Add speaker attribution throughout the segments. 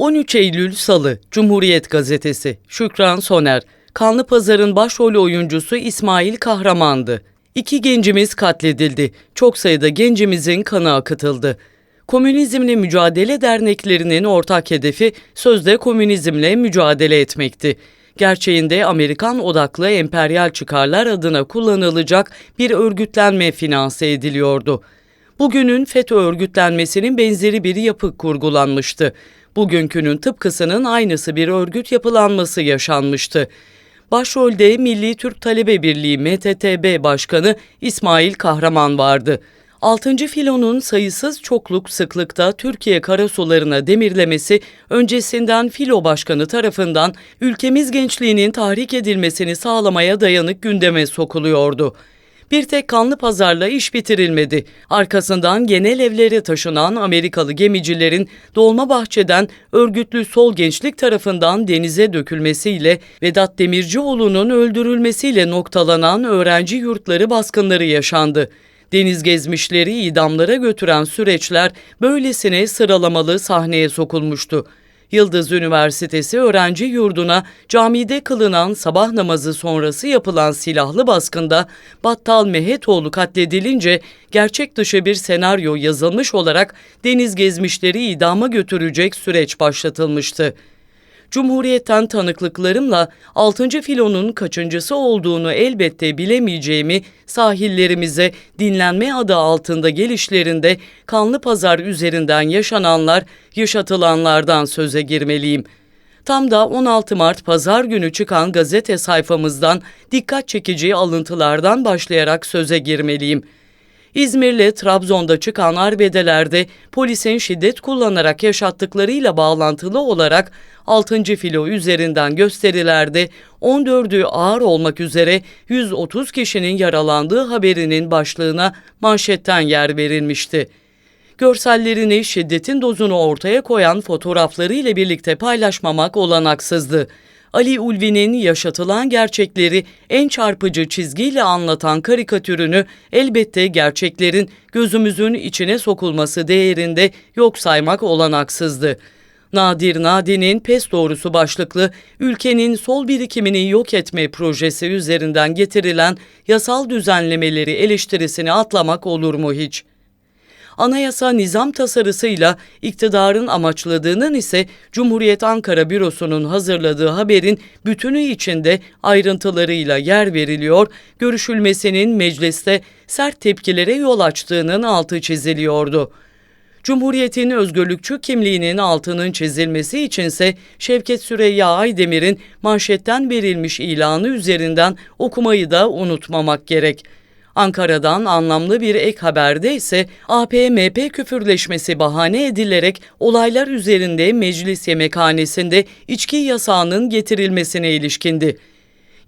Speaker 1: 13 Eylül Salı Cumhuriyet Gazetesi Şükran Soner Kanlı Pazar'ın başrol oyuncusu İsmail Kahraman'dı. İki gencimiz katledildi. Çok sayıda gencimizin kanı akıtıldı. Komünizmle Mücadele Derneklerinin ortak hedefi sözde komünizmle mücadele etmekti. Gerçeğinde Amerikan odaklı emperyal çıkarlar adına kullanılacak bir örgütlenme finanse ediliyordu. Bugünün FETÖ örgütlenmesinin benzeri bir yapı kurgulanmıştı. Bugünkünün tıpkısının aynısı bir örgüt yapılanması yaşanmıştı. Başrolde Milli Türk Talebe Birliği MTTB Başkanı İsmail Kahraman vardı. 6. filonun sayısız çokluk sıklıkta Türkiye karasularına demirlemesi öncesinden filo başkanı tarafından ülkemiz gençliğinin tahrik edilmesini sağlamaya dayanık gündeme sokuluyordu. Bir tek kanlı pazarla iş bitirilmedi. Arkasından genel evlere taşınan Amerikalı gemicilerin Dolmabahçe'den örgütlü sol gençlik tarafından denize dökülmesiyle Vedat Demircioğlu'nun öldürülmesiyle noktalanan öğrenci yurtları baskınları yaşandı. Deniz gezmişleri idamlara götüren süreçler böylesine sıralamalı sahneye sokulmuştu. Yıldız Üniversitesi öğrenci yurduna camide kılınan sabah namazı sonrası yapılan silahlı baskında Battal Mehetoğlu katledilince gerçek dışı bir senaryo yazılmış olarak deniz gezmişleri idama götürecek süreç başlatılmıştı. Cumhuriyetten tanıklıklarımla 6. filonun kaçıncısı olduğunu elbette bilemeyeceğimi sahillerimize dinlenme adı altında gelişlerinde kanlı pazar üzerinden yaşananlar, yaşatılanlardan söze girmeliyim.'' Tam da 16 Mart pazar günü çıkan gazete sayfamızdan dikkat çekici alıntılardan başlayarak söze girmeliyim. İzmir'le Trabzon'da çıkan arbedelerde polisin şiddet kullanarak yaşattıklarıyla bağlantılı olarak 6. filo üzerinden gösterilerde 14'ü ağır olmak üzere 130 kişinin yaralandığı haberinin başlığına manşetten yer verilmişti görsellerini şiddetin dozunu ortaya koyan fotoğrafları ile birlikte paylaşmamak olanaksızdı. Ali Ulvi'nin yaşatılan gerçekleri en çarpıcı çizgiyle anlatan karikatürünü elbette gerçeklerin gözümüzün içine sokulması değerinde yok saymak olanaksızdı. Nadir Nadi'nin pes doğrusu başlıklı ülkenin sol birikimini yok etme projesi üzerinden getirilen yasal düzenlemeleri eleştirisini atlamak olur mu hiç? Anayasa nizam tasarısıyla iktidarın amaçladığının ise Cumhuriyet Ankara Bürosu'nun hazırladığı haberin bütünü içinde ayrıntılarıyla yer veriliyor, görüşülmesinin mecliste sert tepkilere yol açtığının altı çiziliyordu. Cumhuriyetin özgürlükçü kimliğinin altının çizilmesi içinse Şevket Süreyya Aydemir'in manşetten verilmiş ilanı üzerinden okumayı da unutmamak gerek.'' Ankara'dan anlamlı bir ek haberde ise AP-MP küfürleşmesi bahane edilerek olaylar üzerinde meclis yemekhanesinde içki yasağının getirilmesine ilişkindi.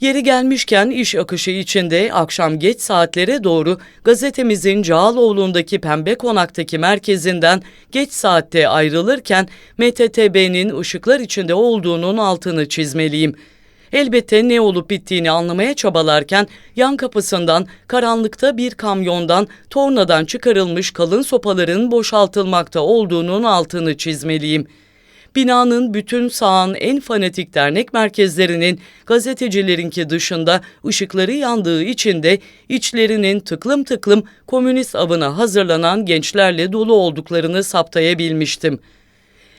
Speaker 1: Yeri gelmişken iş akışı içinde akşam geç saatlere doğru gazetemizin Cağaloğlu'ndaki Pembe Konak'taki merkezinden geç saatte ayrılırken MTTB'nin ışıklar içinde olduğunun altını çizmeliyim.'' Elbette ne olup bittiğini anlamaya çabalarken yan kapısından karanlıkta bir kamyondan tornadan çıkarılmış kalın sopaların boşaltılmakta olduğunun altını çizmeliyim. Binanın bütün sağın en fanatik dernek merkezlerinin gazetecilerinki dışında ışıkları yandığı için de içlerinin tıklım tıklım komünist avına hazırlanan gençlerle dolu olduklarını saptayabilmiştim.''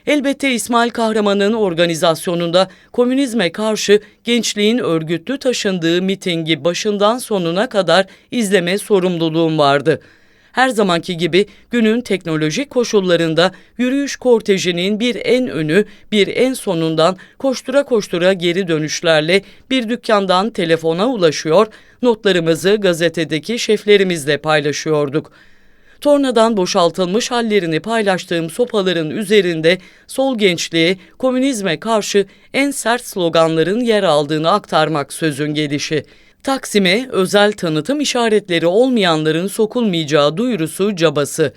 Speaker 1: Elbette İsmail Kahraman'ın organizasyonunda komünizme karşı gençliğin örgütlü taşındığı mitingi başından sonuna kadar izleme sorumluluğum vardı. Her zamanki gibi günün teknolojik koşullarında yürüyüş kortejinin bir en önü bir en sonundan koştura koştura geri dönüşlerle bir dükkandan telefona ulaşıyor, notlarımızı gazetedeki şeflerimizle paylaşıyorduk.'' Tornadan boşaltılmış hallerini paylaştığım sopaların üzerinde sol gençliğe, komünizme karşı en sert sloganların yer aldığını aktarmak sözün gelişi. Taksim'e özel tanıtım işaretleri olmayanların sokulmayacağı duyurusu cabası.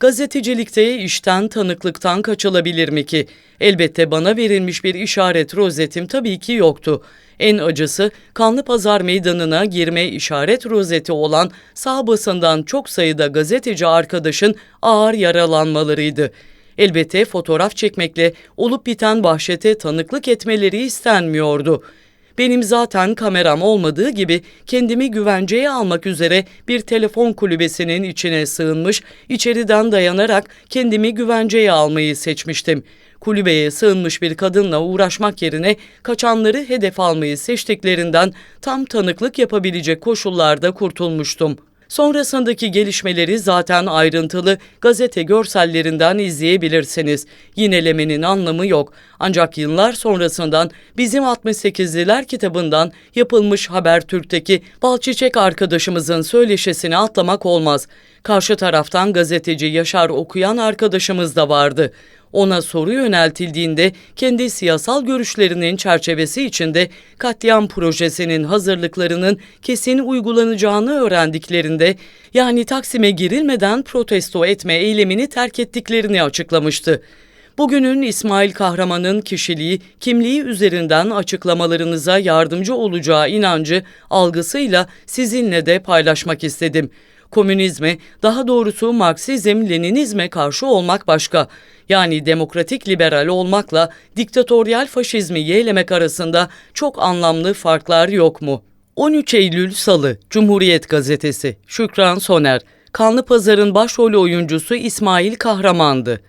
Speaker 1: Gazetecilikte işten tanıklıktan kaçılabilir mi ki? Elbette bana verilmiş bir işaret rozetim tabii ki yoktu. En acısı Kanlı Pazar Meydanı'na girme işaret rozeti olan sağ basından çok sayıda gazeteci arkadaşın ağır yaralanmalarıydı. Elbette fotoğraf çekmekle olup biten vahşete tanıklık etmeleri istenmiyordu. Benim zaten kameram olmadığı gibi kendimi güvenceye almak üzere bir telefon kulübesinin içine sığınmış, içeriden dayanarak kendimi güvenceye almayı seçmiştim. Kulübeye sığınmış bir kadınla uğraşmak yerine kaçanları hedef almayı seçtiklerinden tam tanıklık yapabilecek koşullarda kurtulmuştum. Sonrasındaki gelişmeleri zaten ayrıntılı gazete görsellerinden izleyebilirsiniz. Yinelemenin anlamı yok. Ancak yıllar sonrasından bizim 68'liler kitabından yapılmış Habertürk'teki Balçiçek arkadaşımızın söyleşisini atlamak olmaz. Karşı taraftan gazeteci Yaşar okuyan arkadaşımız da vardı. Ona soru yöneltildiğinde kendi siyasal görüşlerinin çerçevesi içinde katliam projesinin hazırlıklarının kesin uygulanacağını öğrendiklerinde yani Taksim'e girilmeden protesto etme eylemini terk ettiklerini açıklamıştı. Bugünün İsmail Kahraman'ın kişiliği, kimliği üzerinden açıklamalarınıza yardımcı olacağı inancı, algısıyla sizinle de paylaşmak istedim. Komünizme, daha doğrusu Marksizm-Leninizme karşı olmak başka. Yani demokratik liberal olmakla diktatöryal faşizmi yeğlemek arasında çok anlamlı farklar yok mu? 13 Eylül Salı, Cumhuriyet Gazetesi, Şükran Soner, Kanlı Pazar'ın başrol oyuncusu İsmail Kahraman'dı.